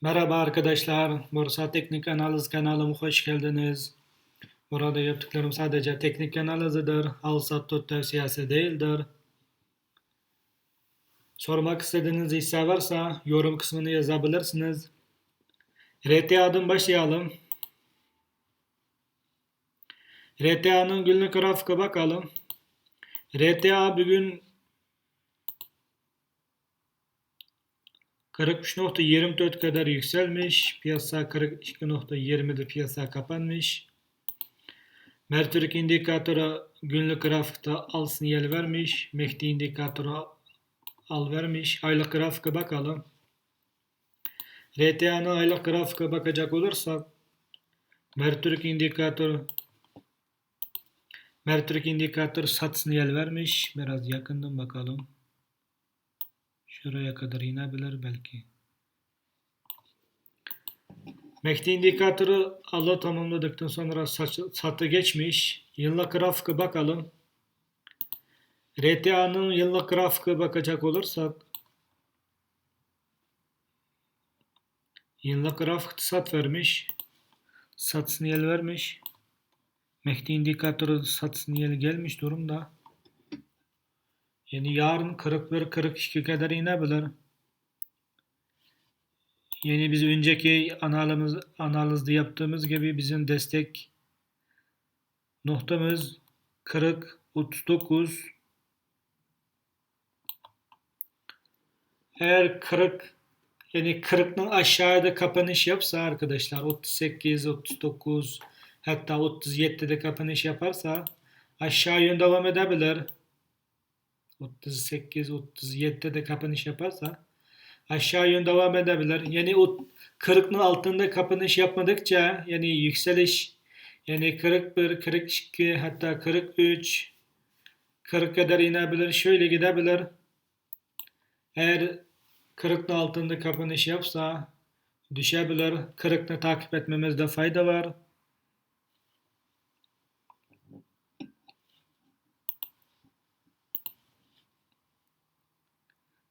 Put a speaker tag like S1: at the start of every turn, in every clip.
S1: Merhaba arkadaşlar, Borsa Teknik Analiz kanalıma hoş geldiniz. Burada yaptıklarım sadece teknik analizidir, al sat tut tavsiyesi değildir. Sormak istediğiniz hisse varsa yorum kısmını yazabilirsiniz. RTA'dan başlayalım. RTA'nın günlük grafiğe bakalım. RTA bugün 43.24 kadar yükselmiş. Piyasa 42.20'de piyasa kapanmış. Mertürk indikatörü günlük grafikte al sinyal vermiş. Mehdi indikatörü al vermiş. Aylık grafike bakalım. RTA'nın aylık grafike bakacak olursak Mertürk indikatörü Mertürk indikatörü sat sinyal vermiş. Biraz yakından bakalım. Şuraya kadar inebilir belki. Mehdi indikatörü Allah tamamladıktan sonra satı geçmiş. Yıllık grafiğe bakalım. RTA'nın yıllık grafiğe bakacak olursak yıllık grafik sat vermiş. Sat sinyal vermiş. Mehdi indikatörü sat sinyali gelmiş durumda. Yani yarın 41-42 kadar inebilir. Yani biz önceki analiz, analizde yaptığımız gibi bizim destek noktamız 40 39 eğer 40 yani 40'ın aşağıda kapanış yapsa arkadaşlar 38 39 hatta 37'de kapanış yaparsa aşağı yön devam edebilir. 38 37'de kapanış yaparsa aşağı yön devam edebilir. Yani o 40'ın altında kapanış yapmadıkça yani yükseliş yani 41, 42 hatta 43 40 kadar inebilir. Şöyle gidebilir. Eğer 40'ın altında kapanış yapsa düşebilir. 40'ını takip etmemizde fayda var.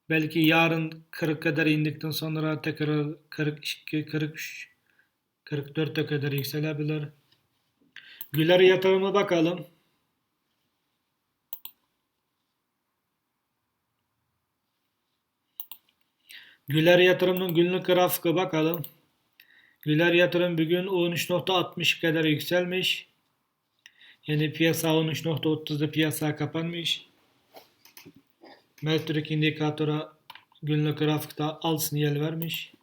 S1: Belki yarın 40 kadar indikten sonra tekrar 42, 43, 44'e kadar yükselebilir. Güler yatırıma bakalım. Güler yatırımın günlük grafiğe bakalım. Güler yatırım bugün 13.60 kadar yükselmiş. Yani piyasa 13.30'da piyasa kapanmış. Metrik indikatörü günlük grafikte al sinyal vermiş.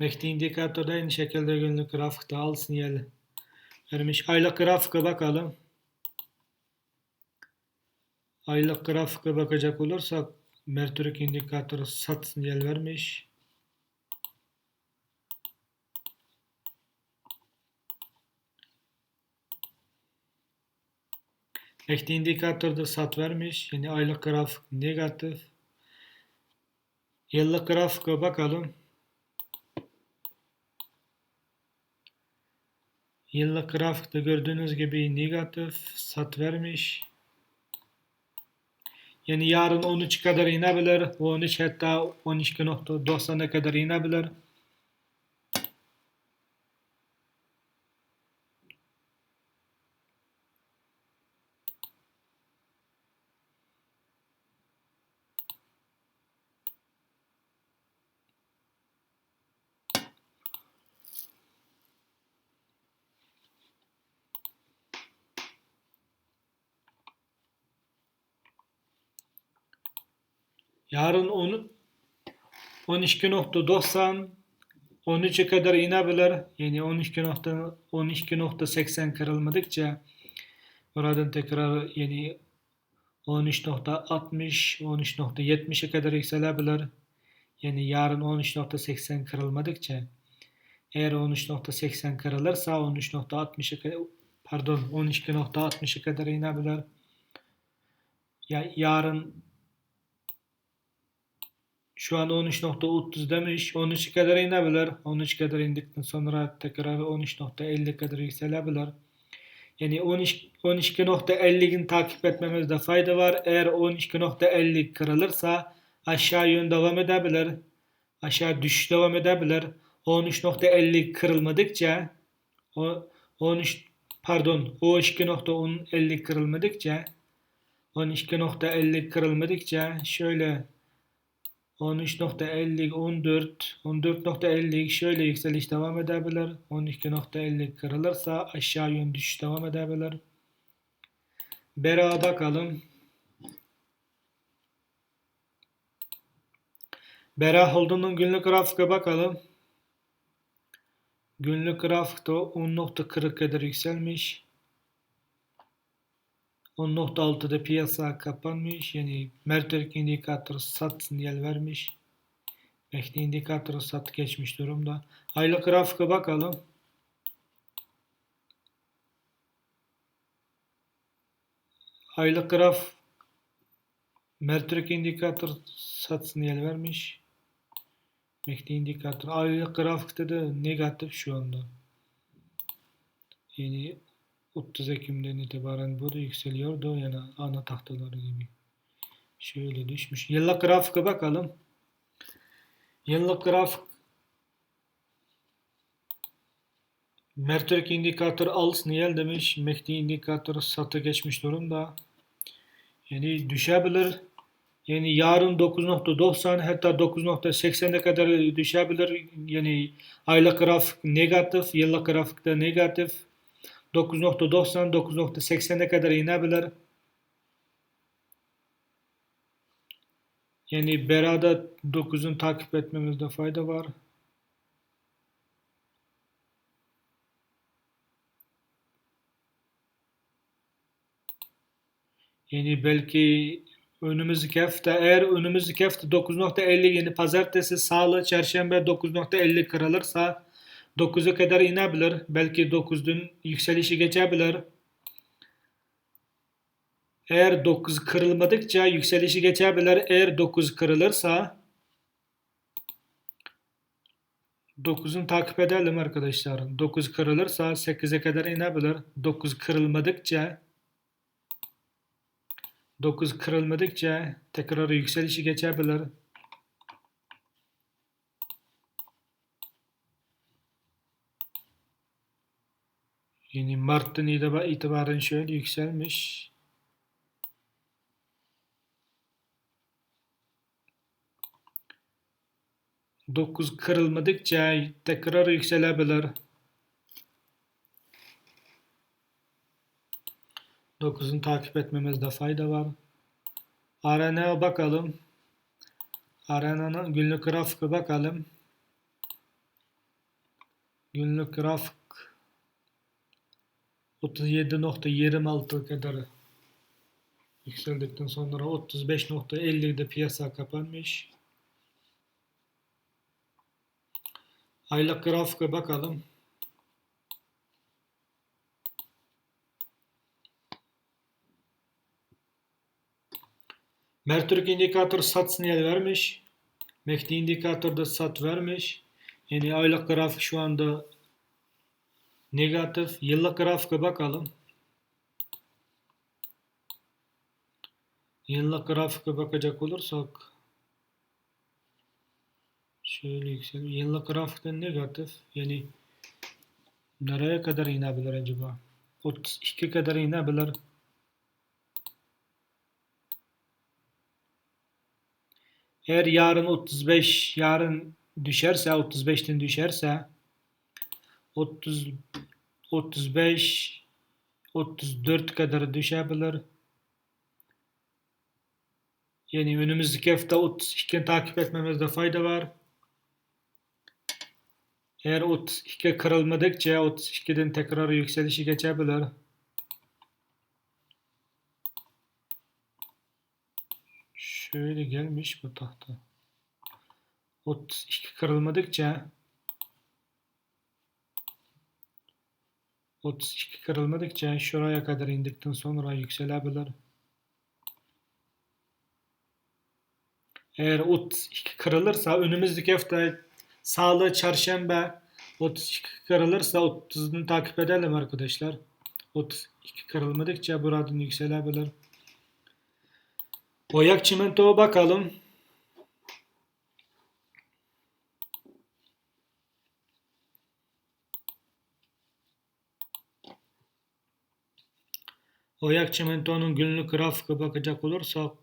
S1: Mehdi indikatörde aynı şekilde günlük grafikte al sinyal vermiş. Aylık grafike bakalım. Aylık grafike bakacak olursak Mertürk indikatörü sat sinyal vermiş. Mehdi indikatörde sat vermiş. Yani aylık grafik negatif. Yıllık grafike bakalım. Yıllık grafikte gördüğünüz gibi negatif sat vermiş. Yani yarın 13 kadar inebilir. 13 hatta 12.90'a kadar inebilir. Yarın onu 12.90 13'e kadar inebilir. Yani 12.80 12.80 kırılmadıkça oradan tekrar yani 13.60 13.70'e kadar yükselebilir. Yani yarın 13.80 kırılmadıkça eğer 13.80 kırılırsa 13.60'e pardon 12.60'e kadar inebilir. Ya yarın şu an 13.30 demiş. 13 kadar inebilir. 13 kadar indikten sonra tekrar 13.50 kadar yükselebilir. Yani 13 12.50'yi takip etmemizde fayda var. Eğer 12.50 kırılırsa aşağı yön devam edebilir. aşağı düşüş devam edebilir. 13.50 kırılmadıkça o 13 pardon o 2.50 kırılmadıkça 12.50 kırılmadıkça şöyle 13.50 14 14.50 şöyle yükseliş devam edebilir. 12.50 kırılırsa aşağı yön düşüş devam edebilir. Bera bakalım. Bera Hold'un günlük grafike bakalım. Günlük grafikte 10.40 kadar yükselmiş. 10.6'da piyasa kapanmış. Yani Mertürk indikatörü sat sinyal vermiş. Bekle indikatörü sat geçmiş durumda. Aylık grafike bakalım. Aylık graf Mertürk indikatör sat sinyal vermiş. Bekle indikatör. Aylık grafikte de negatif şu anda. Yani 30 Ekim'den itibaren bu da yükseliyordu yani ana tahtaları gibi. Şöyle düşmüş. Yıllık grafike bakalım. Yıllık grafik Mertürk indikatör al sinyal demiş. MACD indikatör satı geçmiş durumda. Yani düşebilir. Yani yarın 9.90 hatta 9.80'e kadar düşebilir. Yani aylık grafik negatif, yıllık grafikte negatif. 9.90 9.80'e kadar inebilir. Yani berada 9'un takip etmemizde fayda var. Yani belki önümüzdeki hafta eğer önümüzdeki hafta 9.50 yani pazartesi, salı, çarşamba 9.50 kırılırsa 9'a kadar inebilir. Belki 9'dun yükselişi geçebilir. Eğer 9 kırılmadıkça yükselişi geçebilir. Eğer 9 kırılırsa 9'un takip edelim arkadaşlar. 9 kırılırsa 8'e kadar inebilir. 9 kırılmadıkça 9 kırılmadıkça tekrar yükselişi geçebilir. Yani Mart'tan itibaren şöyle yükselmiş. Dokuz kırılmadıkça tekrar yükselebilir. Dokuzun takip etmemizde fayda var. RNA'ya bakalım. RNA'nın günlük grafike bakalım. Günlük grafik 37.26 kadar yükseldikten sonra 35.50'de piyasa kapanmış. Aylık grafike bakalım. Mertürk indikatör sat sinyal vermiş. MACD indikatörde sat vermiş. Yani aylık grafik şu anda Negatif. Yıllık grafike bakalım. Yıllık grafike bakacak olursak şöyle yükseliyor. Yıllık grafikte negatif. Yani nereye kadar inebilir acaba? 32 kadar inebilir. Eğer yarın 35 yarın düşerse 35'ten düşerse 30 35 34 kadar düşebilir. Yani önümüzdeki hafta 32 takip etmemizde fayda var. Eğer 32 kırılmadıkça 32'den tekrar yükselişi geçebilir. Şöyle gelmiş bu tahta. 32 kırılmadıkça 32 kırılmadıkça şuraya kadar indikten sonra yükselebilir. Eğer 32 kırılırsa önümüzdeki hafta salı çarşamba 32 kırılırsa 30'unu takip edelim arkadaşlar. 32 kırılmadıkça buradan yükselebilir. Oyak çimentoya bakalım. Oyak Çimento'nun günlük grafiğe bakacak olursak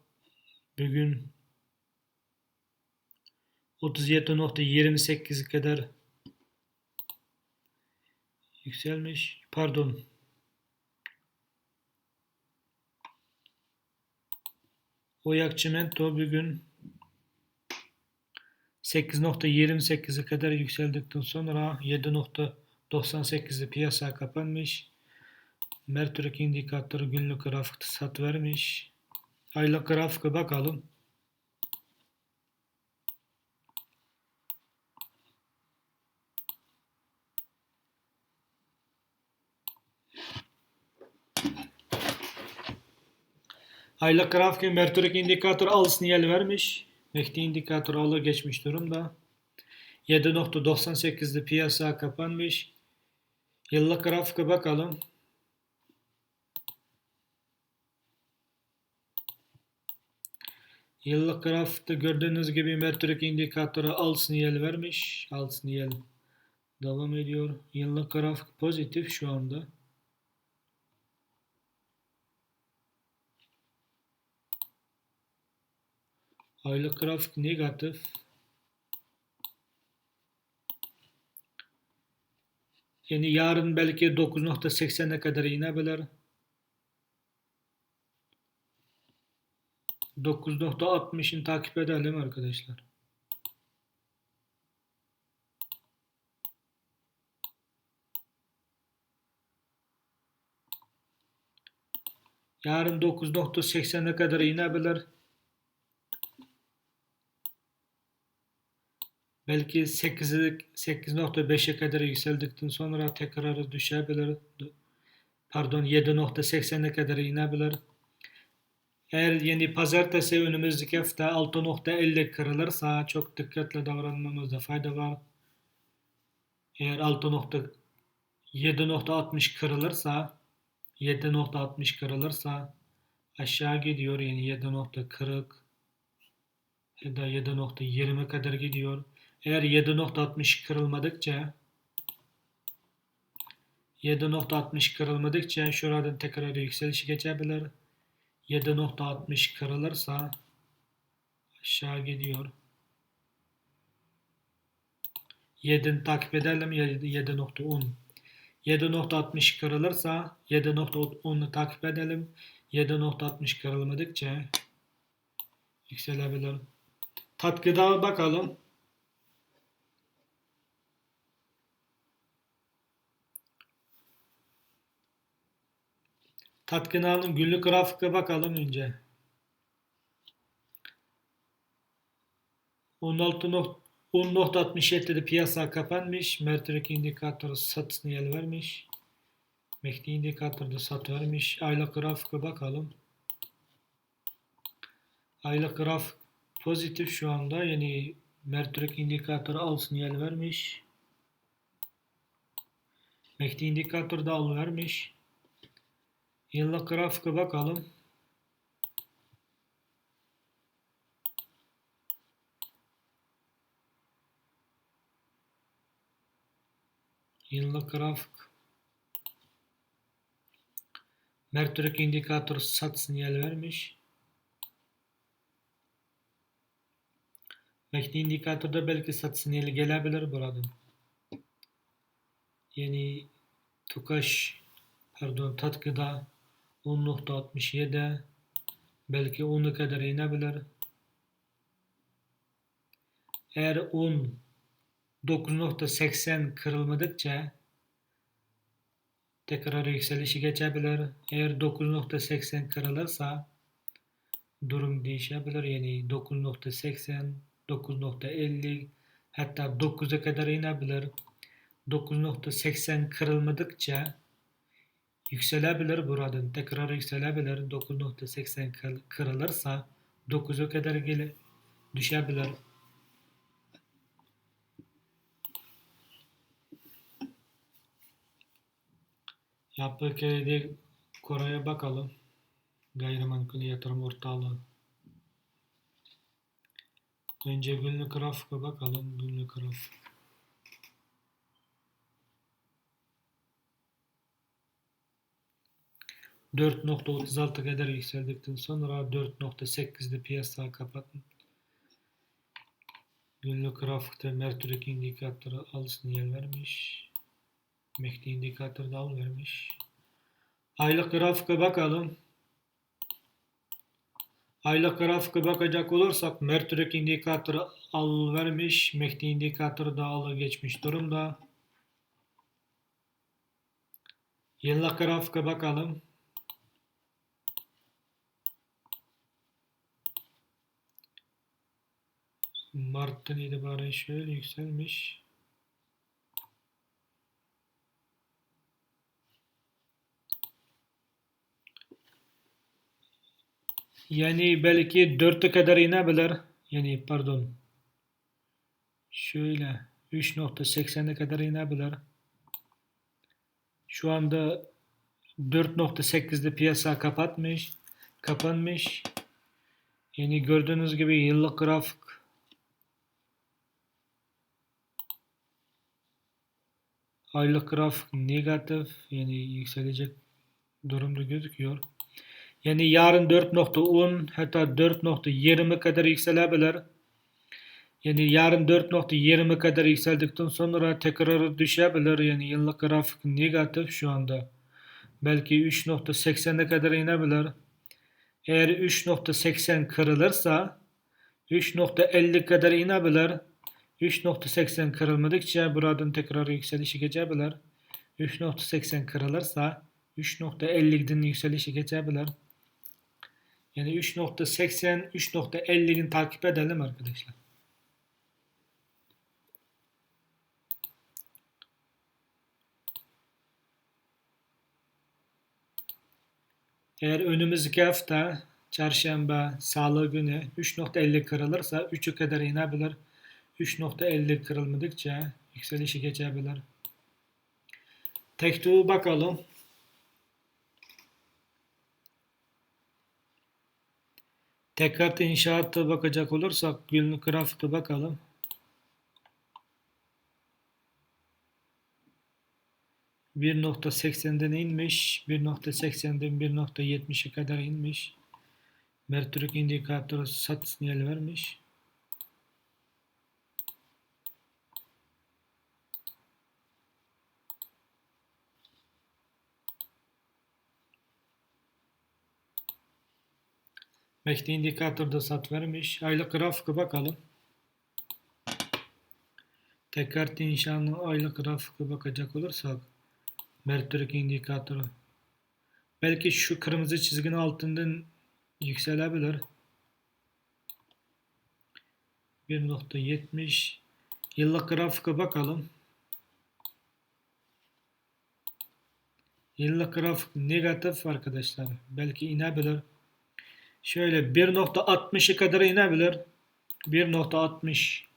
S1: bugün 37.28 kadar yükselmiş. Pardon. Oyak Çimento bugün 8.28'e kadar yükseldikten sonra 7.98'i piyasa kapanmış. Mertürk indikatörü günlük grafikte sat vermiş. Aylık grafike bakalım. Aylık grafik Mertürk indikatör al sinyal vermiş. Mehdi indikatör alır geçmiş durumda. 7.98'de piyasa kapanmış. Yıllık grafike bakalım. Yıllık grafikte gördüğünüz gibi Mertürk indikatörü al sinyal vermiş. Al sinyal devam ediyor. Yıllık grafik pozitif şu anda. Aylık grafik negatif. Yani yarın belki 9.80'e kadar inebilir. 9.60'ın takip edelim arkadaşlar. Yarın 9.80'e kadar inebilir. Belki 8'e 8.5'e kadar yükseldikten sonra tekrar düşebilir. Pardon 7.80'e kadar inebilir. Eğer yeni pazartesi önümüzdeki hafta 6.50 kırılırsa çok dikkatli davranmamızda fayda var. Eğer 6.7.60 kırılırsa 7.60 kırılırsa aşağı gidiyor yani 7.40 ya da 7.20 kadar gidiyor. Eğer 7.60 kırılmadıkça 7.60 kırılmadıkça şuradan tekrar yükseliş geçebilir. 7.60 kırılırsa aşağı gidiyor. 7'ni takip edelim 7.10 7.60 kırılırsa 7.10'u takip edelim. 7.60 kırılmadıkça yükselebilir. Katkıda bakalım. Tatkinal'ın günlük grafike bakalım önce. 10.67'de piyasa kapanmış. Mertürk indikatörü sat sinyal vermiş. Mehdi indikatörde sat vermiş. Aylık grafike bakalım. Aylık grafik pozitif şu anda. Yani Mertürk indikatörü al sinyal vermiş. Mehdi indikatörde al vermiş. Yıllık grafike bakalım. Yıllık grafik. Mertürk indikatör sat sinyal vermiş. Mehdi indikatörde belki sat sinyali gelebilir buradan. Yani Tukaş pardon Tatkı'da 10.67 belki 10'a kadar inebilir. Eğer 10 9.80 kırılmadıkça tekrar yükselişi geçebilir. Eğer 9.80 kırılırsa durum değişebilir. Yani 9.80 9.50 hatta 9'a kadar inebilir. 9.80 kırılmadıkça yükselebilir buradan. Tekrar yükselebilir. 9.80 kırılırsa 9'a kadar gele düşebilir. Yapı kredi Kore'ye bakalım. Gayrimenkul yatırım ortalığı. Önce günlük grafika bakalım. Günlük grafik. 4.36 kadar yükseldikten sonra 4.8'de piyasa kapatın. Günlük grafikte Mertürk indikatörü al sinyal vermiş. MACD indikatörü de al vermiş. Aylık grafike bakalım. Aylık grafike bakacak olursak Mertürk indikatörü al vermiş. MACD indikatörü de al geçmiş durumda. Yıllık grafike bakalım. Mart'tan itibaren şöyle yükselmiş. Yani belki 4'e kadar inebilir. Yani pardon. Şöyle 3.80'e kadar inebilir. Şu anda 4.8'de piyasa kapatmış. Kapanmış. Yani gördüğünüz gibi yıllık grafik aylık grafik negatif yani yükselecek durumda gözüküyor. Yani yarın 4.10 hatta 4.20 kadar yükselebilir. Yani yarın 4.20 kadar yükseldikten sonra tekrar düşebilir. Yani yıllık grafik negatif şu anda. Belki 3.80'e kadar inebilir. Eğer 3.80 kırılırsa 3.50 kadar inebilir. 3.80 kırılmadıkça buradan tekrar yükselişi geçebilir. 3.80 kırılırsa 3.50'den yükselişi geçebilir. Yani 3.80 3.50'ni takip edelim arkadaşlar. Eğer önümüzdeki hafta çarşamba, salı günü 3.50 kırılırsa 3'ü kadar inebilir. 3.50 kırılmadıkça yükselişi geçebilir. Tektuğu bakalım. Tekrar inşaatta bakacak olursak günlük grafikte bakalım. Bir nokta seksenden inmiş. Bir nokta seksenden bir nokta yetmişe kadar inmiş. Mertürk indikatörü sat sinyal vermiş. MACD indikatörde sat vermiş. Aylık grafika bakalım. Tekrar inşanın aylık grafika bakacak olursak Mertürk indikatörü belki şu kırmızı çizginin altından yükselebilir. 1.70 yıllık grafika bakalım. Yıllık grafik negatif arkadaşlar. Belki inebilir. Şöyle 1.60'ı kadar inebilir. 1.60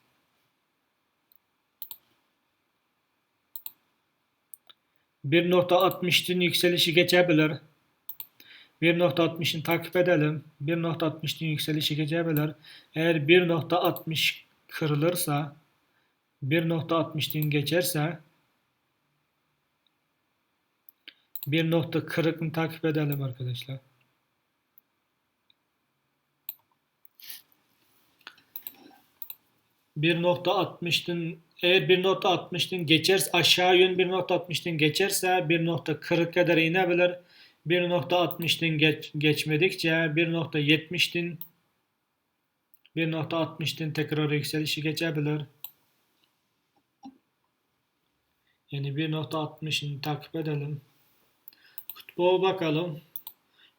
S1: 1.60'ın yükselişi geçebilir. 1.60'ını takip edelim. 1.60'ın yükselişi geçebilir. Eğer 1.60 kırılırsa 1.60'ın geçerse 1.40'ını takip edelim arkadaşlar. 1.60'ın eğer 1.60'ın geçerse aşağı yön 1.60'ın geçerse 1.40 kadar inebilir. 1.60'ın geç, geçmedikçe 1.70'in 1.60'ın tekrar yükselişi geçebilir. Yani 1.60'ını takip edelim. Futbol bakalım.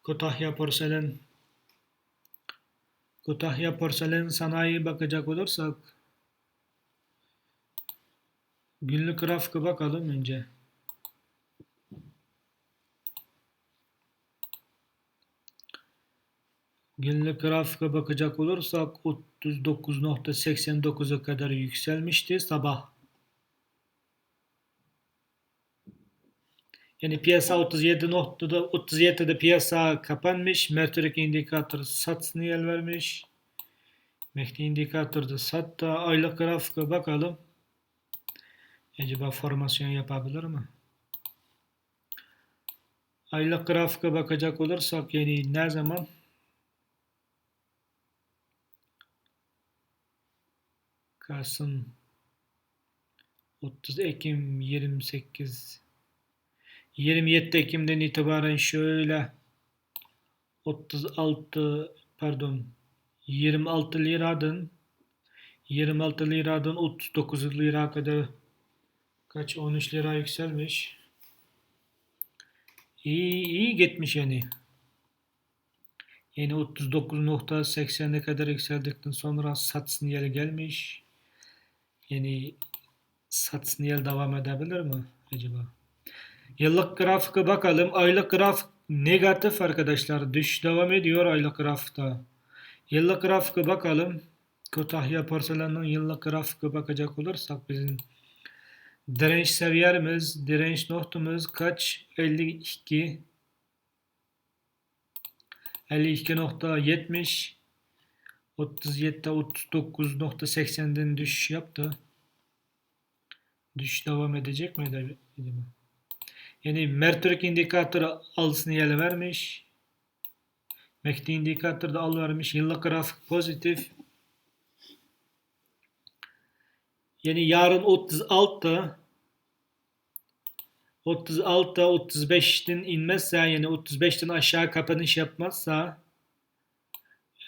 S1: Kütahya Porselen Kütahya Porselen Sanayi bakacak olursak Günlük grafika bakalım önce. Günlük grafika bakacak olursak 39.89'a kadar yükselmişti sabah. Yani piyasa 37 noktada 37'de piyasa kapanmış. Mertürk indikatörü sat sinyal vermiş. MACD indikatörde sattı. Aylık grafika bakalım. Acaba formasyon yapabilir mi? Aylık grafika bakacak olursak yani ne zaman? Kasım 30 Ekim 28 27 Ekim'den itibaren şöyle 36 pardon 26 liradan 26 liradan 39 lira kadar kaç 13 lira yükselmiş. İyi, iyi gitmiş yani. Yani 39.80'e kadar yükseldikten sonra sat sinyali gelmiş. Yani sat sinyal devam edebilir mi acaba? Yıllık grafika bakalım. Aylık grafik negatif arkadaşlar. Düş devam ediyor aylık grafikta. Yıllık grafika bakalım. Kütahya porseleninin yıllık grafika bakacak olursak bizim direnç seviyemiz, direnç noktamız kaç? 52 52.70 37'de 39.80'den düşüş yaptı. Düşüş devam edecek mi? Yani Mertürk indikatörü al sinyali vermiş. MACD indikatörü de al vermiş. Yıllık grafik pozitif. Yani yarın 36 36 35'ten inmezse yani 35'ten aşağı kapanış yapmazsa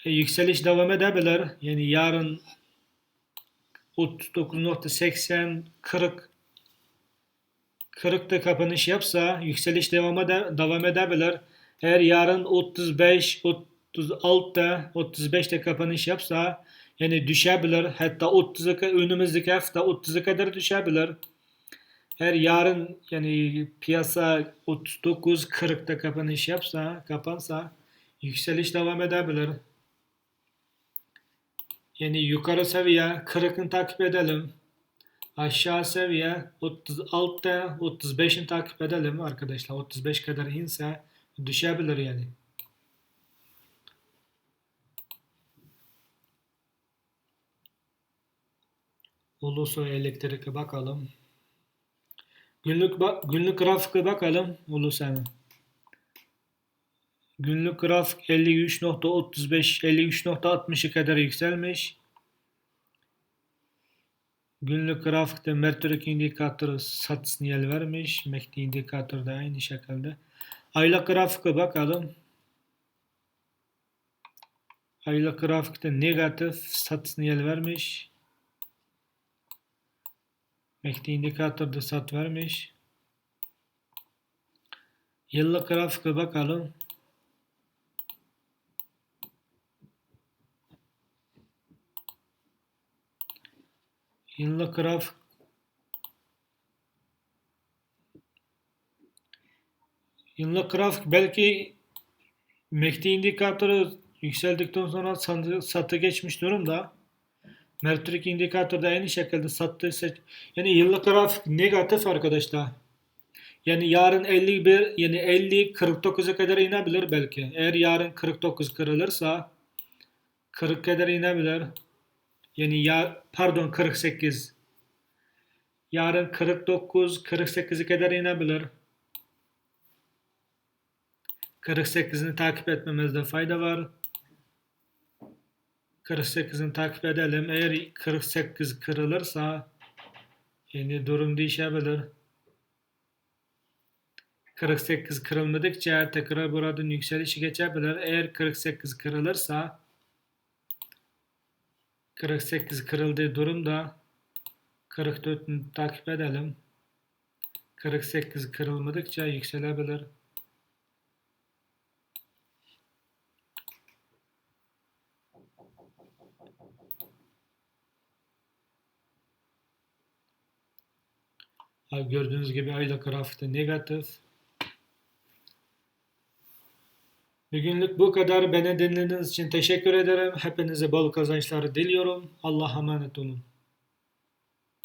S1: e, yükseliş devam edebilir. Yani yarın 39.80 40 40'ta kapanış yapsa yükseliş devam, ede, devam edebilir. Eğer yarın 35 36'da 35'te kapanış yapsa yani düşebilir. Hatta 30'a önümüzdeki hafta 30'a kadar düşebilir. Eğer yarın yani piyasa 39-40'da kapanış yapsa, kapansa yükseliş devam edebilir. Yani yukarı seviye 40'ını takip edelim. Aşağı seviye 36'da 35'ini takip edelim arkadaşlar. 35 kadar inse düşebilir yani. Ulusoy elektrike bakalım. Günlük günlük grafike bakalım Ulusoy'a. Günlük grafik 53.35 53.60'ı kadar yükselmiş. Günlük grafikte Mertürk indikatörü sat sinyal vermiş. MACD indikatörü de aynı şekilde. Aylık grafike bakalım. Aylık grafikte negatif sat sinyal vermiş. MACD indikatörde sat vermiş. Yıllık grafike bakalım. Yıllık grafik Yıllık grafik belki MACD indikatörü yükseldikten sonra satı geçmiş durumda. Mertürk indikatörü de aynı şekilde sattı. Yani yıllık grafik negatif arkadaşlar. Yani yarın 51 yani 50 49'a kadar inebilir belki. Eğer yarın 49 kırılırsa 40 kadar inebilir. Yani ya pardon 48. Yarın 49 48'e kadar inebilir. 48'ini takip etmemizde fayda var. 48'ini takip edelim. Eğer 48 kırılırsa yani durum değişebilir. 48 kırılmadıkça tekrar buradan yükselişi geçebilir. Eğer 48 kırılırsa 48 kırıldığı durumda 44'ünü takip edelim. 48 kırılmadıkça yükselebilir. Gördüğünüz gibi aylık grafikte negatif. Bugünlük bu kadar. Beni dinlediğiniz için teşekkür ederim. Hepinize bol kazançlar diliyorum. Allah'a emanet olun.